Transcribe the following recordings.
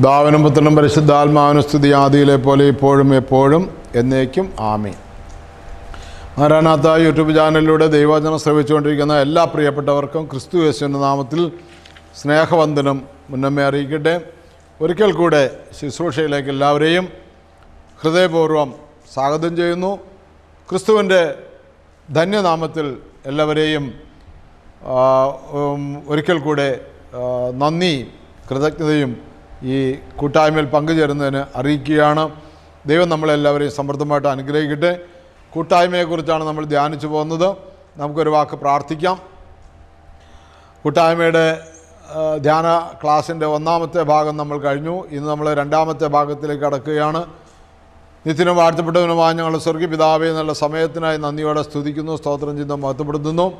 പിതാവിനും പുത്രനും പരിശുദ്ധാത്മാവിനും സ്തുതി ആദിയിലെ പോലെ ഇപ്പോഴും എപ്പോഴും എന്നേക്കും ആമി ആരാനാത്ത യൂട്യൂബ് ചാനലിലൂടെ ദൈവവചനം ശ്രവിച്ചുകൊണ്ടിരിക്കുന്ന എല്ലാ പ്രിയപ്പെട്ടവർക്കും ക്രിസ്തു യേശുവിന്റെ നാമത്തിൽ സ്നേഹവന്ദനം മുന്നമേ അറിയിക്കട്ടെ. ഒരിക്കൽ കൂടെ ശുശ്രൂഷയിലേക്ക് എല്ലാവരെയും ഹൃദയപൂർവം സ്വാഗതം ചെയ്യുന്നു. ക്രിസ്തുവിന്റെ ധന്യനാമത്തിൽ എല്ലാവരെയും ഒരിക്കൽ കൂടെ നന്ദി കൃതജ്ഞതയും ഈ കൂട്ടായ്മയിൽ പങ്കുചേരുന്നതിന് അറിയിക്കുകയാണ്. ദൈവം നമ്മളെല്ലാവരെയും സമൃദ്ധമായിട്ട് അനുഗ്രഹിക്കട്ടെ. കൂട്ടായ്മയെക്കുറിച്ചാണ് നമ്മൾ ധ്യാനിച്ചു പോകുന്നത്. നമുക്കൊരു വാക്ക് പ്രാർത്ഥിക്കാം. കൂട്ടായ്മയുടെ ധ്യാന ക്ലാസ്സിന്റെ ഒന്നാമത്തെ ഭാഗം നമ്മൾ കഴിഞ്ഞു. ഇന്ന് നമ്മൾ രണ്ടാമത്തെ ഭാഗത്തിലേക്ക് കടക്കുകയാണ്. നിത്യനും വാഴ്ത്തപ്പെട്ടവനുമായ ഞങ്ങളുടെ സ്വർഗീയ എന്നുള്ള സമയത്തിനായി നന്ദിയോടെ സ്തുതിക്കുന്നു സ്തോത്രം ചെയ്യുന്നു മഹത്വപ്പെടുത്തുന്നു.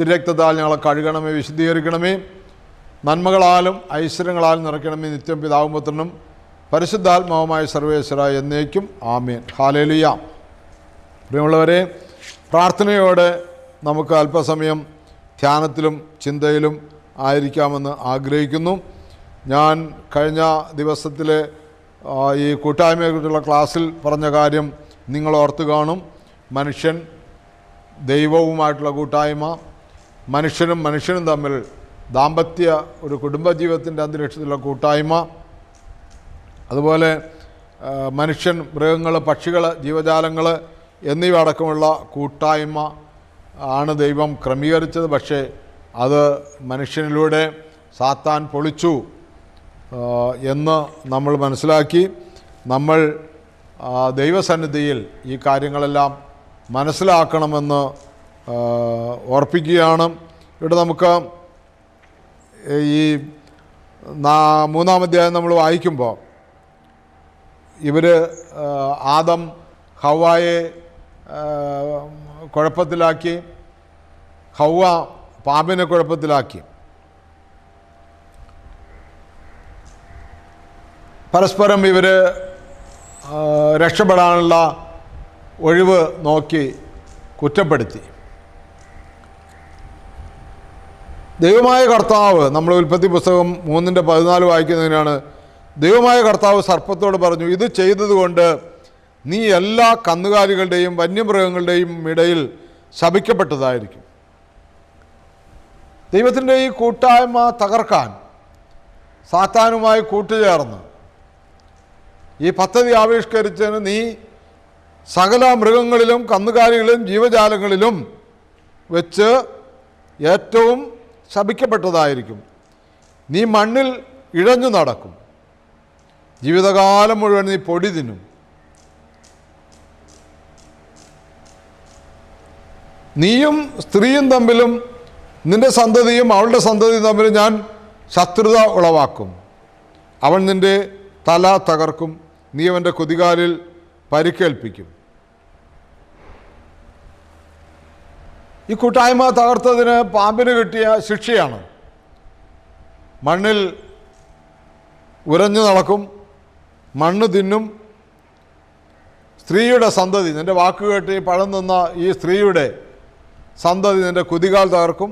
തിരക്തത്താൽ ഞങ്ങളെ കഴുകണമേ വിശദീകരിക്കണമേ നന്മകളാലും ഐശ്വര്യങ്ങളാലും നിറയ്ക്കണമേ നിത്യം പിതാവും പുത്രനും പരിശുദ്ധാത്മാവുമായ സർവേശ്വര എന്നേക്കും ആമേൻ. ഹാലേലിയ പ്രിയമുള്ളവരെ പ്രാർത്ഥനയോടെ നമുക്ക് അല്പസമയം ധ്യാനത്തിലും ചിന്തയിലും ആയിരിക്കാമെന്ന് ആഗ്രഹിക്കുന്നു. ഞാൻ കഴിഞ്ഞ ദിവസത്തിലെ ഈ കൂട്ടായ്മയെക്കുറിച്ചുള്ള ക്ലാസ്സിൽ പറഞ്ഞ കാര്യം നിങ്ങൾ ഓർത്ത് കാണും. മനുഷ്യൻ ദൈവവുമായിട്ടുള്ള കൂട്ടായ്മ മനുഷ്യനും മനുഷ്യനും തമ്മിൽ ദാമ്പത്യ ഒരു കുടുംബജീവിതത്തിന്റെ അന്തരീക്ഷത്തിലുള്ള കൂട്ടായ്മ. അതുപോലെ മനുഷ്യൻ മൃഗങ്ങൾ പക്ഷികൾ ജീവജാലങ്ങൾ എന്നിവ അടക്കമുള്ള കൂട്ടായ്മ ആണ് ദൈവം ക്രമീകരിച്ചത്. പക്ഷേ അത് മനുഷ്യനിലൂടെ സാത്താൻ പൊളിച്ചു എന്ന് നമ്മൾ മനസ്സിലാക്കി. നമ്മൾ ദൈവസന്നിധിയിൽ ഈ കാര്യങ്ങളെല്ലാം മനസ്സിലാക്കണമെന്ന് ഓർപ്പിക്കുകയാണ്. ഇവിടെ നമുക്ക് ഈ മൂന്നാം അധ്യായം നമ്മൾ വായിക്കുമ്പോൾ ഇവർ ആദം ഹവായെ കുഴപ്പത്തിലാക്കി ഹൗവ പാമ്പിനെ കുഴപ്പത്തിലാക്കി. പരസ്പരം ഇവർ രക്ഷപ്പെടാനുള്ള ഒഴിവ് നോക്കി കുറ്റപ്പെടുത്തി. ദൈവമായ കർത്താവ് നമ്മൾ ഉൽപ്പത്തി പുസ്തകം മൂന്നിന്റെ പതിനാല് വായിക്കുന്നതിനാണ്. ദൈവമായ കർത്താവ് സർപ്പത്തോട് പറഞ്ഞു ഇത് ചെയ്തതുകൊണ്ട് നീ എല്ലാ കന്നുകാലികളുടെയും വന്യമൃഗങ്ങളുടെയും ഇടയിൽ ശപിക്കപ്പെട്ടതായിരിക്കും. ദൈവത്തിന്റെ ഈ കൂട്ടായ്മ തകർക്കാൻ സാത്താനുമായി കൂട്ടുചേർന്ന് ഈ പദ്ധതി ആവിഷ്കരിച്ചതിന് നീ സകല മൃഗങ്ങളിലും കന്നുകാലികളിലും ജീവജാലങ്ങളിലും വെച്ച് ഏറ്റവും ശപിക്കപ്പെട്ടതായിരിക്കും. നീ മണ്ണിൽ ഇഴഞ്ഞു നടക്കും. ജീവിതകാലം മുഴുവൻ നീ പൊടി തിന്നും. നീയും സ്ത്രീയും തമ്മിലും നിന്റെ സന്തതിയും അവളുടെ സന്തതിയും തമ്മിൽ ഞാൻ ശത്രുത ഉളവാക്കും. അവൻ നിന്റെ തല തകർക്കും. നീ അവന്റെ കൊതികാലിൽ പരിക്കേൽപ്പിക്കും. ഈ കൂട്ടായ്മ തകർത്തതിന് പാമ്പിന് കിട്ടിയ ശിക്ഷയാണ്. മണ്ണിൽ ഉരഞ്ഞു നടക്കും മണ്ണ് തിന്നും സ്ത്രീയുടെ സന്തതി. നിന്റെ വാക്ക് കേട്ട് ഈ പഴം നിന്ന ഈ സ്ത്രീയുടെ സന്തതി നിന്റെ കുതികാൽ തകർക്കും.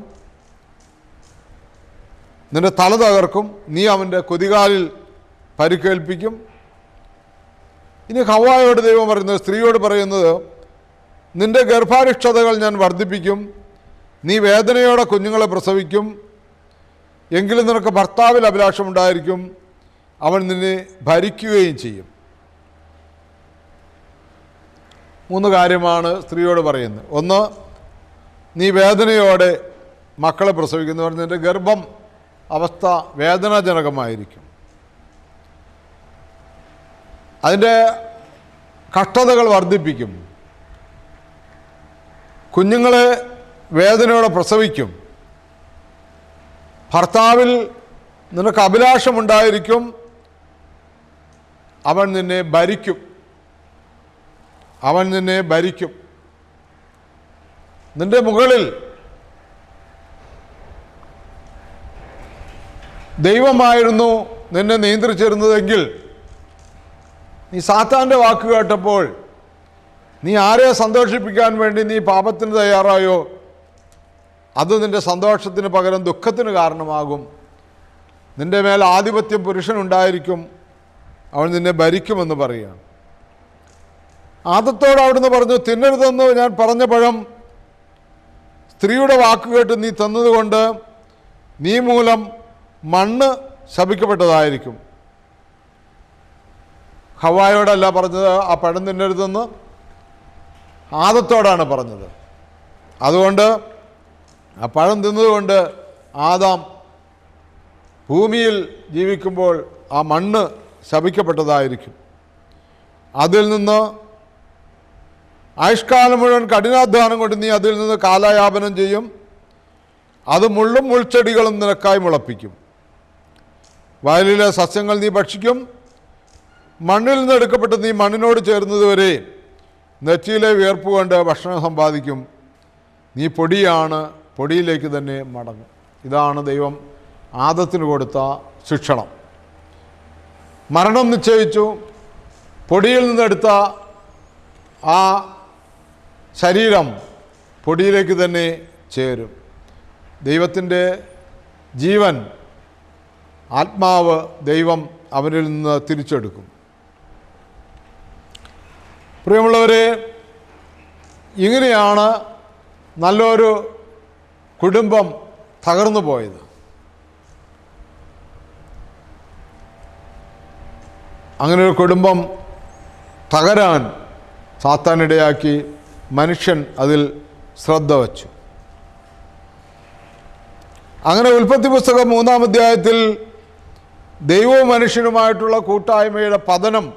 നിന്റെ തല തകർക്കും. നീ അവന്റെ കുതികാലിൽ പരിക്കേൽപ്പിക്കും. ഇനി ഹവായോട് ദൈവം പറയുന്നത് സ്ത്രീയോട് പറയുന്നത് നിന്റെ ഗർഭാരിഷ്ടതകൾ ഞാൻ വർദ്ധിപ്പിക്കും. നീ വേദനയോടെ കുഞ്ഞുങ്ങളെ പ്രസവിക്കും. എങ്കിലും നിനക്ക് ഭർത്താവിൽ അഭിലാഷമുണ്ടായിരിക്കും അവൻ നിന്നെ ഭരിക്കുകയും ചെയ്യും. മൂന്ന് കാര്യമാണ് സ്ത്രീയോട് പറയുന്നത്. ഒന്ന് നീ വേദനയോടെ മക്കളെ പ്രസവിക്കുന്നു. നിന്റെ ഗർഭം അവസ്ഥ വേദനാജനകമായിരിക്കും. അതിന്റെ കഷ്ടതകൾ വർദ്ധിപ്പിക്കും. കുഞ്ഞുങ്ങളെ വേദനയോടെ പ്രസവിക്കും. ഭർത്താവിൽ നിനക്ക് അഭിലാഷമുണ്ടായിരിക്കും. അവൻ നിന്നെ ഭരിക്കും. അവൻ നിന്നെ ഭരിക്കും. നിന്റെ മുകളിൽ ദൈവമായിരുന്നു നിന്നെ നിയന്ത്രിച്ചിരുന്നതെങ്കിൽ നീ സാത്താന്റെ വാക്ക് കേട്ടപ്പോൾ നീ ആരെ സന്തോഷിപ്പിക്കാൻ വേണ്ടി നീ പാപത്തിന് തയ്യാറായോ? അത് നിന്റെ സന്തോഷത്തിന് പകരം ദുഃഖത്തിന് കാരണമാകും. നിന്റെ മേൽ ആധിപത്യം പുരുഷനുണ്ടായിരിക്കും. അവൻ നിന്നെ ഭരിക്കുമെന്ന് പറയുകയാണ് ആദത്തോട് അവിടുന്ന് പറഞ്ഞു തിന്നരുതെന്ന് ഞാൻ പറഞ്ഞ പഴം സ്ത്രീയുടെ വാക്ക് കേട്ട് നീ തന്നതുകൊണ്ട് നീ മൂലം മണ്ണ് ശപിക്കപ്പെട്ടതായിരിക്കും. ഹവായോടല്ല പറഞ്ഞത് ആ പഴം തിന്നരുതെന്ന് ആദത്തോടാണ് പറഞ്ഞത്. അതുകൊണ്ട് ആ പഴം തിന്നതുകൊണ്ട് ആദാം ഭൂമിയിൽ ജീവിക്കുമ്പോൾ ആ മണ്ണ് ശപിക്കപ്പെട്ടതായിരിക്കും. അതിൽ നിന്ന് ആയുഷ്കാലം മുഴുവൻ കഠിനാധ്വാനം കൊണ്ട് നീ അതിൽ നിന്ന് കാലയാപനം ചെയ്യും. അത് മുള്ളും മുൾച്ചെടികളും നിനക്കായി മുളപ്പിക്കും. വയലിലെ സസ്യങ്ങൾ നീ ഭക്ഷിക്കും. മണ്ണിൽ നിന്ന് എടുക്കപ്പെട്ട് നീ മണ്ണിനോട് ചേർന്നതുവരെ നെറ്റിയിലെ വിയർപ്പ് കൊണ്ട് ഭക്ഷണം സമ്പാദിക്കും. നീ പൊടിയാണ് പൊടിയിലേക്ക് തന്നെ മടങ്ങും. ഇതാണ് ദൈവം ആദത്തിന് കൊടുത്ത ശിക്ഷണം. മരണം നിശ്ചയിച്ചു. പൊടിയിൽ നിന്നെടുത്ത ആ ശരീരം പൊടിയിലേക്ക് തന്നെ ചേരും. ദൈവത്തിന്റെ ജീവൻ ആത്മാവ് ദൈവം അവനിൽ നിന്ന് തിരിച്ചെടുക്കും. പ്രിയമുള്ളവരെ ഇങ്ങനെയാണ് നല്ലൊരു കുടുംബം തകർന്നു പോയത്. അങ്ങനെ ഒരു കുടുംബം തകരാൻ സാത്താനിടയാക്കി മനുഷ്യൻ അതിൽ ശ്രദ്ധ വച്ചു. അങ്ങനെ ഉൽപ്പത്തി പുസ്തകം മൂന്നാം അധ്യായത്തിൽ ദൈവവും മനുഷ്യനുമായിട്ടുള്ള കൂട്ടായ്മയുടെ പതനം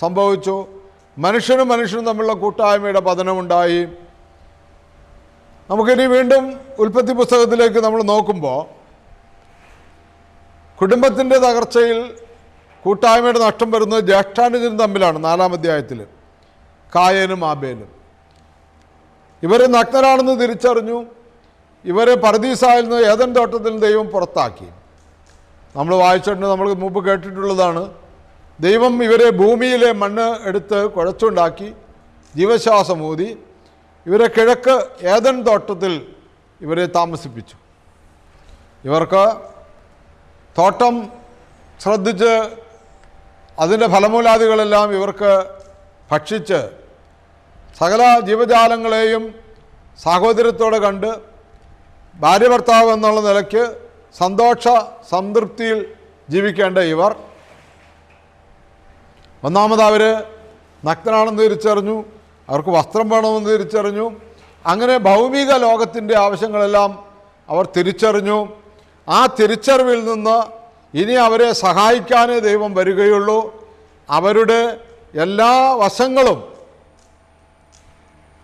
സംഭവിച്ചു. മനുഷ്യനും മനുഷ്യനും തമ്മിലുള്ള കൂട്ടായ്മയുടെ പതനമുണ്ടായി. നമുക്കിനി വീണ്ടും ഉൽപ്പത്തി പുസ്തകത്തിലേക്ക് നമ്മൾ നോക്കുമ്പോൾ കുടുംബത്തിന്റെ തകർച്ചയിൽ കൂട്ടായ്മയുടെ നഷ്ടം വരുന്നത് ജ്യേഷ്ഠാനുജനും തമ്മിലാണ് നാലാം അധ്യായത്തിൽ കായനും ആബേലും. ഇവർ നഗ്നരാണെന്ന് തിരിച്ചറിഞ്ഞു. ഇവരെ പരദീസായിൽ നിന്ന് ഏതൻ തോട്ടത്തിൽ ദൈവം പുറത്താക്കി. നമ്മൾ വായിച്ചിട്ടുണ്ട് നമ്മൾ മുമ്പ് കേട്ടിട്ടുള്ളതാണ്. ദൈവം ഇവരെ ഭൂമിയിലെ മണ്ണ് എടുത്ത് കുഴച്ചുണ്ടാക്കി ജീവശ്വാസമൂതി ഇവരെ കിഴക്ക് ഏതൻ തോട്ടത്തിൽ ഇവരെ താമസിപ്പിച്ചു. ഇവർക്ക് തോട്ടം ശ്രദ്ധിച്ച് അതിന്റെ ഫലമൂലാദികളെല്ലാം ഇവർക്ക് ഭക്ഷിച്ച് സകല ജീവജാലങ്ങളെയും സാഹോദര്യത്തോടെ കണ്ട് ഭാര്യ ഭർത്താവ് എന്നുള്ള നിലയ്ക്ക് സന്തോഷ സംതൃപ്തിയിൽ ജീവിക്കേണ്ട ഇവർ ഒന്നാമത് അവർ നഗ്നനാണെന്ന് തിരിച്ചറിഞ്ഞു അവർക്ക് വസ്ത്രം വേണമെന്ന് തിരിച്ചറിഞ്ഞു. അങ്ങനെ ഭൗമിക ലോകത്തിന്റെ ആവശ്യങ്ങളെല്ലാം അവർ തിരിച്ചറിഞ്ഞു. ആ തിരിച്ചറിവിൽ നിന്ന് ഇനി അവരെ സഹായിക്കാനേ ദൈവം വരികയുള്ളൂ. അവരുടെ എല്ലാ വശങ്ങളും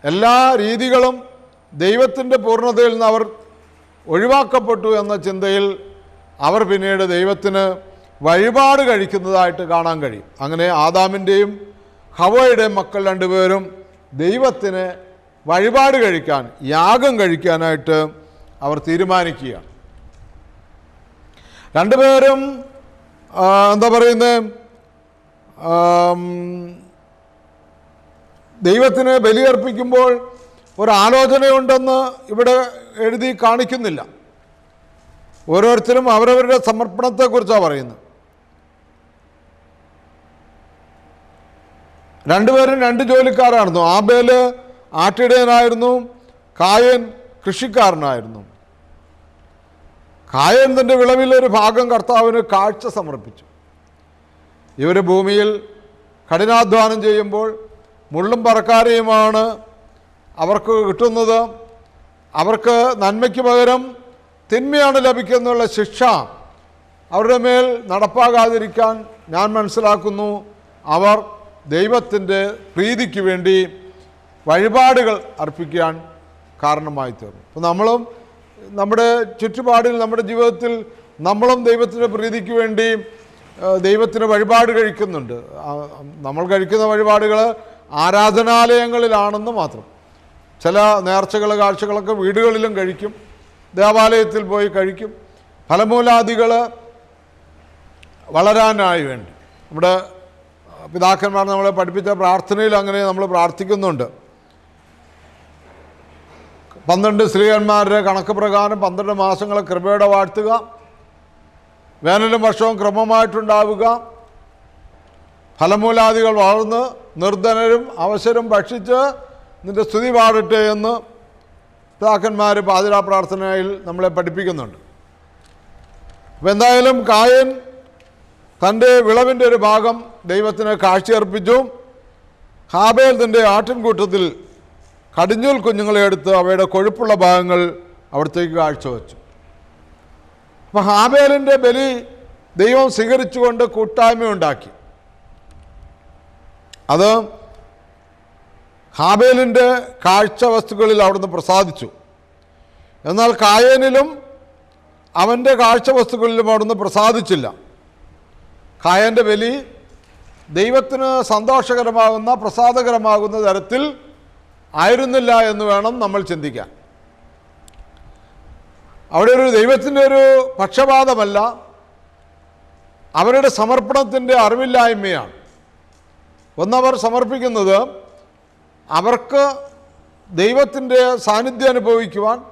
എല്ലാ രീതികളും ദൈവത്തിന്റെ പൂർണതയിൽ നിന്ന് അവർ ഒഴിവാക്കപ്പെട്ടു എന്ന ചിന്തയിൽ അവർ പിന്നീട് ദൈവത്തിന് വഴിപാട് കഴിക്കുന്നതായിട്ട് കാണാൻ കഴിയും. അങ്ങനെ ആദാമിന്റെയും ഹവയുടെയും മക്കൾ രണ്ടുപേരും ദൈവത്തിന് വഴിപാട് കഴിക്കാൻ യാഗം കഴിക്കാനായിട്ട് അവർ തീരുമാനിക്കുകയാണ്. രണ്ടുപേരും എന്താ പറയുന്നത് ദൈവത്തിന് ബലിയർപ്പിക്കുമ്പോൾ ഒരാലോചനയുണ്ടെന്ന് ഇവിടെ എഴുതി കാണിക്കുന്നില്ല. ഓരോരുത്തരും അവരവരുടെ സമർപ്പണത്തെക്കുറിച്ചാണ് പറയുന്നത്. രണ്ടുപേരും രണ്ട് ജോലിക്കാരായിരുന്നു. ആബേൽ ആട്ടിടയനായിരുന്നു കായൻ കൃഷിക്കാരനായിരുന്നു. കായൻ തന്റെ വിളവിലൊരു ഭാഗം കർത്താവിന് കാഴ്ച സമർപ്പിച്ചു. ഇവർ ഭൂമിയിൽ കഠിനാധ്വാനം ചെയ്യുമ്പോൾ മുള്ളും പറക്കാരെയുമാണ് അവർക്ക് കിട്ടുന്നത്. അവർക്ക് നന്മയ്ക്ക് പകരം തിന്മയാണ് ലഭിക്കുന്നുള്ള ശിക്ഷ അവരുടെ മേൽ നടപ്പാകാതിരിക്കാൻ ഞാൻ മനസ്സിലാക്കുന്നു. അവർ ദൈവത്തിന്റെ പ്രീതിക്ക് വേണ്ടി വഴിപാടുകൾ അർപ്പിക്കാൻ കാരണമായി തീർന്നു. അപ്പോൾ നമ്മളും നമ്മുടെ ചുറ്റുപാടിൽ നമ്മുടെ ജീവിതത്തിൽ നമ്മളും ദൈവത്തിന്റെ പ്രീതിക്ക് വേണ്ടി ദൈവത്തിന് വഴിപാട് കഴിക്കുന്നുണ്ട്. നമ്മൾ കഴിക്കുന്ന വഴിപാടുകൾ ആരാധനാലയങ്ങളിലാണെന്ന് മാത്രം. ചില നേർച്ചകൾ കാഴ്ചകളൊക്കെ വീടുകളിലും കഴിക്കും ദേവാലയത്തിൽ പോയി കഴിക്കും. ഫലമൂലാദികൾ വളരാനായി വേണ്ടി. നമ്മുടെ പിതാക്കന്മാർ നമ്മളെ പഠിപ്പിച്ച പ്രാർത്ഥനയിൽ അങ്ങനെ നമ്മൾ പ്രാർത്ഥിക്കുന്നുണ്ട്. പന്ത്രണ്ട് സ്ത്രീകന്മാരുടെ കണക്ക് പ്രകാരം പന്ത്രണ്ട് മാസങ്ങളെ കൃപയുടെ വാഴ്ത്തുക വേനലും വർഷവും ക്രമമായിട്ടുണ്ടാവുക ഫലമൂലാദികൾ വളർന്ന് നിർധനരും അവസരം ഭക്ഷിച്ച് നിന്റെ സ്തുതി പാടട്ടെ എന്ന് പിതാക്കന്മാർ പാതിരാ പ്രാർത്ഥനയിൽ നമ്മളെ പഠിപ്പിക്കുന്നുണ്ട്. അപ്പോൾ എന്തായാലും കായൻ തന്റെ വിളവിന്റെ ഒരു ഭാഗം ദൈവത്തിന് കാഴ്ചയർപ്പിച്ചു. ഹാബേൽ തന്റെ ആട്ടിൻകൂട്ടത്തിൽ കടിഞ്ഞൂൽ കുഞ്ഞുങ്ങളെ എടുത്ത് അവയുടെ കൊഴുപ്പുള്ള ഭാഗങ്ങൾ അവിടത്തേക്ക് കാഴ്ചവെച്ചു. അപ്പം ഹാബേലിന്റെ ബലി ദൈവം സ്വീകരിച്ചുകൊണ്ട് കൂട്ടായ്മ ഉണ്ടാക്കി. അത് ഹാബേലിന്റെ കാഴ്ച വസ്തുക്കളിൽ അവിടുന്ന് പ്രസാദിച്ചു. എന്നാൽ കായനിലും അവന്റെ കാഴ്ച വസ്തുക്കളിലും അവിടുന്ന് പ്രസാദിച്ചില്ല. കായന്റെ ബലി ദൈവത്തിന് സന്തോഷകരമാകുന്ന പ്രസാദകരമാകുന്ന തരത്തിൽ ആയിരുന്നില്ല എന്ന് വേണം നമ്മൾ ചിന്തിക്കാൻ. അവിടെ ഒരു ദൈവത്തിന്റെ ഒരു പക്ഷപാതമല്ല. അവരുടെ സമർപ്പണത്തിന്റെ അറിവില്ലായ്മയാണ്. ഒന്നവർ സമർപ്പിക്കുന്നത് അവർക്ക് ദൈവത്തിന്റെ സാന്നിധ്യം അനുഭവിക്കുവാൻ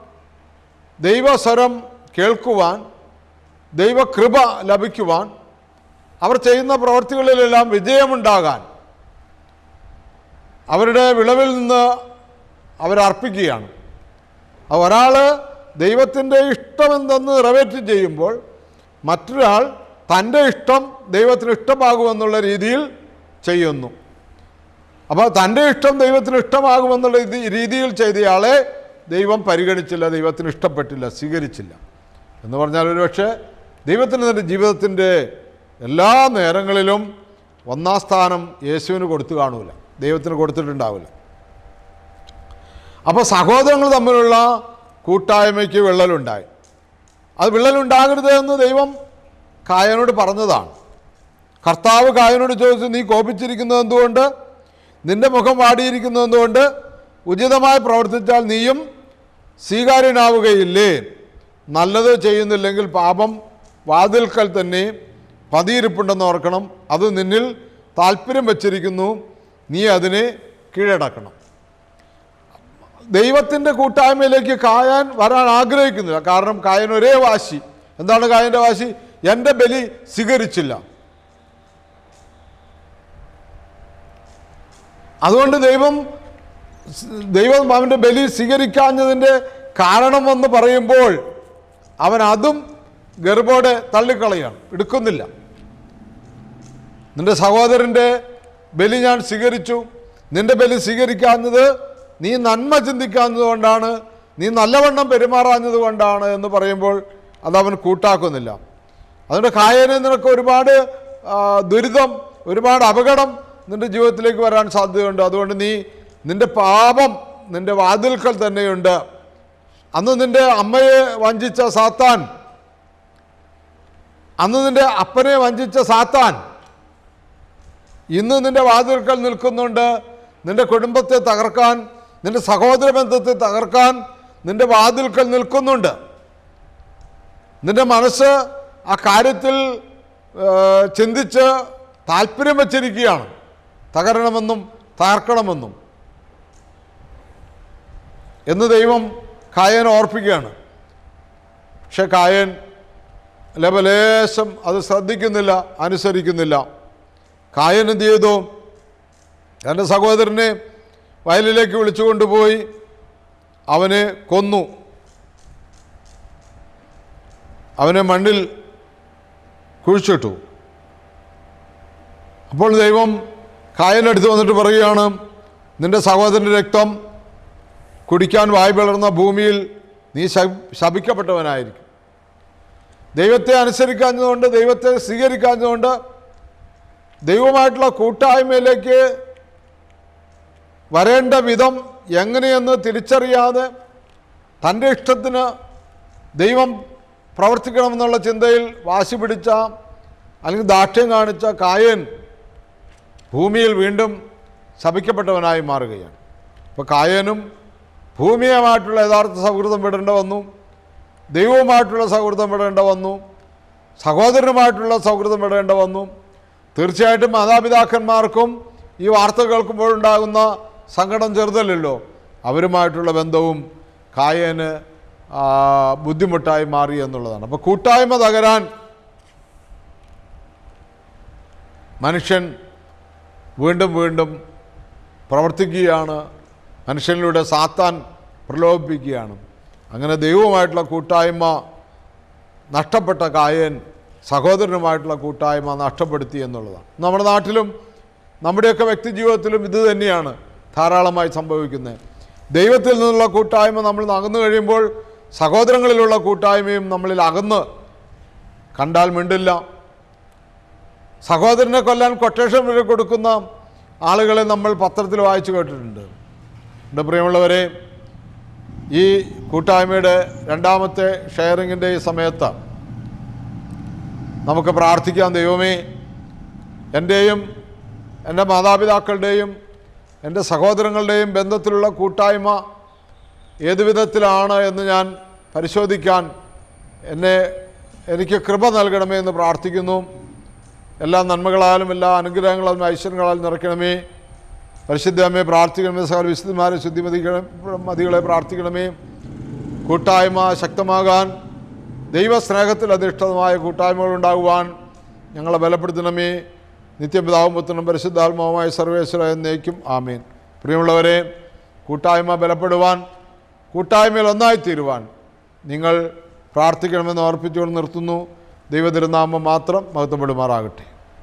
ദൈവസ്വരം കേൾക്കുവാൻ ദൈവകൃപ ലഭിക്കുവാൻ അവർ ചെയ്യുന്ന പ്രവർത്തികളിലെല്ലാം വിജയമുണ്ടാകാൻ അവരുടെ വിളവിൽ നിന്ന് അവരർപ്പിക്കുകയാണ് ഒരാൾ ദൈവത്തിന്റെ ഇഷ്ടമെന്തെന്ന് നിറവേറ്റ് ചെയ്യുമ്പോൾ മറ്റൊരാൾ തന്റെ ഇഷ്ടം ദൈവത്തിന് ഇഷ്ടമാകുമെന്നുള്ള രീതിയിൽ ചെയ്യുന്നു. അപ്പോൾ തന്റെ ഇഷ്ടം ദൈവത്തിന് ഇഷ്ടമാകുമെന്നുള്ള രീതി- രീതിയിൽ ചെയ്തയാളെ ദൈവം പരിഗണിച്ചില്ല ദൈവത്തിന് ഇഷ്ടപ്പെട്ടില്ല സ്വീകരിച്ചില്ല. എന്ന് പറഞ്ഞാൽ ഒരു പക്ഷേ ദൈവത്തിന് തന്റെ ജീവിതത്തിന്റെ എല്ലാ നേരങ്ങളിലും ഒന്നാം സ്ഥാനം യേശുവിന് കൊടുത്തു കാണൂല. ദൈവത്തിന് കൊടുത്തിട്ടുണ്ടാവില്ല അപ്പോൾ സഹോദരങ്ങൾ തമ്മിലുള്ള കൂട്ടായ്മയ്ക്ക് വിള്ളലുണ്ടായി. അത് വിള്ളലുണ്ടാകരുത് എന്ന് ദൈവം കായനോട് പറഞ്ഞതാണ്. കർത്താവ് കായനോട് ചോദിച്ചു നീ കോപിച്ചിരിക്കുന്നത് എന്തുകൊണ്ട്? നിന്റെ മുഖം വാടിയിരിക്കുന്നത് എന്തുകൊണ്ട്? ഉചിതമായി പ്രവർത്തിച്ചാൽ നീയും സ്വീകാര്യനാവുകയില്ലേ? നല്ലത് ചെയ്യുന്നില്ലെങ്കിൽ പാപം വാതിൽക്കൽ തന്നെ പതിയിരിപ്പുണ്ടെന്ന് ഓർക്കണം. അത് നിന്നിൽ താല്പര്യം വച്ചിരിക്കുന്നു. നീ അതിനെ കീഴടക്കണം. ദൈവത്തിന്റെ കൂട്ടായ്മയിലേക്ക് കായാൻ വരാൻ ആഗ്രഹിക്കുന്നില്ല. കാരണം കായൻ ഒരേ വാശി. എന്താണ് കായന്റെ വാശി? എന്റെ ബലി സ്വീകരിച്ചില്ല. അതുകൊണ്ട് ദൈവം ദൈവം അവന്റെ ബലി സ്വീകരിക്കാഞ്ഞതിന്റെ കാരണമെന്ന് പറയുമ്പോൾ അവൻ അതും ഗർഭോടെ തള്ളിക്കളയാണ്. എടുക്കുന്നില്ല. നിന്റെ സഹോദരന്റെ ബലി ഞാൻ സ്വീകരിച്ചു. നിന്റെ ബലി സ്വീകരിക്കാഞ്ഞത് നീ നന്മ ചിന്തിക്കാഞ്ഞത് കൊണ്ടാണ്. നീ നല്ലവണ്ണം പെരുമാറാഞ്ഞത് കൊണ്ടാണ് എന്ന് പറയുമ്പോൾ അതവൻ കൂട്ടാക്കുന്നില്ല. അതുകൊണ്ട് കായനെ നിനക്ക് ഒരുപാട് ദുരിതം ഒരുപാട് അപകടം നിന്റെ ജീവിതത്തിലേക്ക് വരാൻ സാധ്യതയുണ്ട്. അതുകൊണ്ട് നീ നിന്റെ പാപം നിന്റെ വാതിൽക്കൽ തന്നെയുണ്ട്. അന്ന് നിന്റെ അമ്മയെ വഞ്ചിച്ച സാത്താൻ അന്ന് നിന്റെ അപ്പനെ വഞ്ചിച്ച സാത്താൻ ഇന്ന് നിന്റെ വാതിൽക്കൽ നിൽക്കുന്നുണ്ട്. നിന്റെ കുടുംബത്തെ തകർക്കാൻ നിന്റെ സഹോദര ബന്ധത്തെ തകർക്കാൻ നിന്റെ വാതിൽക്കൽ നിൽക്കുന്നുണ്ട്. നിന്റെ മനസ്സ് ആ കാര്യത്തിൽ ചിന്തിച്ച് താല്പര്യം വച്ചിരിക്കുകയാണ്. തകരണമെന്നും തകർക്കണമെന്നും. എന്ന് ദൈവം കായൻ ഓർപ്പിക്കുകയാണ്. പക്ഷെ കായൻ ലബലേശം അത് ശ്രദ്ധിക്കുന്നില്ല അനുസരിക്കുന്നില്ല. കായൻ എന്ത് ചെയ്തു? തന്റെ സഹോദരനെ വയലിലേക്ക് വിളിച്ചു കൊണ്ടുപോയി. അവനെ കൊന്നു. അവനെ മണ്ണിൽ കുഴിച്ചിട്ടു. അപ്പോൾ ദൈവം കായനടുത്ത് വന്നിട്ട് പറയുകയാണ് നിന്റെ സഹോദരന്റെ രക്തം കുടിക്കാൻ വായ് പിളർന്ന ഭൂമിയിൽ നീ ശപിക്കപ്പെട്ടവനായിരിക്കും. ദൈവത്തെ അനുസരിക്കാഞ്ഞതുകൊണ്ട് ദൈവത്തെ സ്വീകരിക്കാഞ്ഞതുകൊണ്ട് ദൈവമായിട്ടുള്ള കൂട്ടായ്മയിലേക്ക് വരേണ്ട വിധം എങ്ങനെയെന്ന് തിരിച്ചറിയാതെ തന്റെ ഇഷ്ടത്തിന് ദൈവം പ്രവർത്തിക്കണമെന്നുള്ള ചിന്തയിൽ വാശി പിടിച്ച അല്ലെങ്കിൽ ദാക്ഷ്യം കാണിച്ച കായൻ ഭൂമിയിൽ വീണ്ടും ശപിക്കപ്പെട്ടവനായി മാറുകയാണ്. ഇപ്പോൾ കായനും ഭൂമിയുമായിട്ടുള്ള യഥാർത്ഥ സൗഹൃദം വിടേണ്ട വന്നു. ദൈവവുമായിട്ടുള്ള സൗഹൃദം വിടേണ്ട വന്നു. സഹോദരനുമായിട്ടുള്ള സൗഹൃദം വിടേണ്ട വന്നു. തീർച്ചയായിട്ടും മാതാപിതാക്കന്മാർക്കും ഈ വാർത്ത കേൾക്കുമ്പോഴുണ്ടാകുന്ന സങ്കടം ചെറുതല്ലല്ലോ. അവരുമായിട്ടുള്ള ബന്ധവും കായന് ബുദ്ധിമുട്ടായി മാറി എന്നുള്ളതാണ്. അപ്പോൾ കൂട്ടായ്മ തകരാൻ മനുഷ്യൻ വീണ്ടും വീണ്ടും പ്രവർത്തിക്കുകയാണ്. മനുഷ്യനിലൂടെ സാത്താൻ പ്രലോഭിപ്പിക്കുകയാണ്. അങ്ങനെ ദൈവമായിട്ടുള്ള കൂട്ടായ്മ നഷ്ടപ്പെട്ട കായൻ സഹോദരനുമായിട്ടുള്ള കൂട്ടായ്മ നഷ്ടപ്പെടുത്തി എന്നുള്ളതാണ്. നമ്മുടെ നാട്ടിലും നമ്മുടെയൊക്കെ വ്യക്തി ജീവിതത്തിലും ഇത് തന്നെയാണ് ധാരാളമായി സംഭവിക്കുന്നത്. ദൈവത്തിൽ നിന്നുള്ള കൂട്ടായ്മ നമ്മൾ അകന്നു കഴിയുമ്പോൾ സഹോദരങ്ങളിലുള്ള കൂട്ടായ്മയും നമ്മളിൽ അകന്ന് കണ്ടാൽ മിണ്ടില്ല. സഹോദരനെ കൊല്ലാൻ കൊട്ടേഷൻ വരെ കൊടുക്കുന്ന ആളുകളെ നമ്മൾ പത്രത്തിൽ വായിച്ചു കേട്ടിട്ടുണ്ട്. എന്റെ പ്രിയമുള്ളവരെ ഈ കൂട്ടായ്മയുടെ രണ്ടാമത്തെ ഷെയറിങ്ങിന്റെ ഈ സമയത്ത് നമുക്ക് പ്രാർത്ഥിക്കാം ദൈവമേ. എന്റെയും എന്റെ മാതാപിതാക്കളുടെയും എന്റെ സഹോദരങ്ങളുടെയും ബന്ധത്തിലുള്ള കൂട്ടായ്മ ഏതു വിധത്തിലാണ് എന്ന് ഞാൻ പരിശോധിക്കാൻ എന്നെ എനിക്ക് കൃപ നൽകണമേ എന്ന് പ്രാർത്ഥിക്കുന്നു. എല്ലാ നന്മകളാലും എല്ലാ അനുഗ്രഹങ്ങളാലും ഐശ്വര്യങ്ങളാലും നിറയ്ക്കണമേ. പരിശുദ്ധമേ പ്രാർത്ഥിക്കണമേ. സകല വിശുദ്ധന്മാരെ ശുദ്ധിമതികളെ മതികളെ പ്രാർത്ഥിക്കണമേ. കൂട്ടായ്മ ശക്തമാകാൻ ദൈവസ്നേഹത്തിൽ അധിഷ്ഠിതമായ കൂട്ടായ്മകൾ ഉണ്ടാകുവാൻ ഞങ്ങളെ ബലപ്പെടുത്തണമേ. നിത്യപിതാവും പുത്രനും പരിശുദ്ധാത്മാവുമായ സർവേശ്വര എന്നേക്കും ആമീൻ. പ്രിയമുള്ളവരെ കൂട്ടായ്മ ബലപ്പെടുവാൻ കൂട്ടായ്മയിൽ ഒന്നായിത്തീരുവാൻ നിങ്ങൾ പ്രാർത്ഥിക്കണമെന്ന് ഓർപ്പിച്ചുകൊണ്ട് നിർത്തുന്നു. ദൈവതിരുനാമം മാത്രം മഹത്വപ്പെടുമാറാകട്ടെ.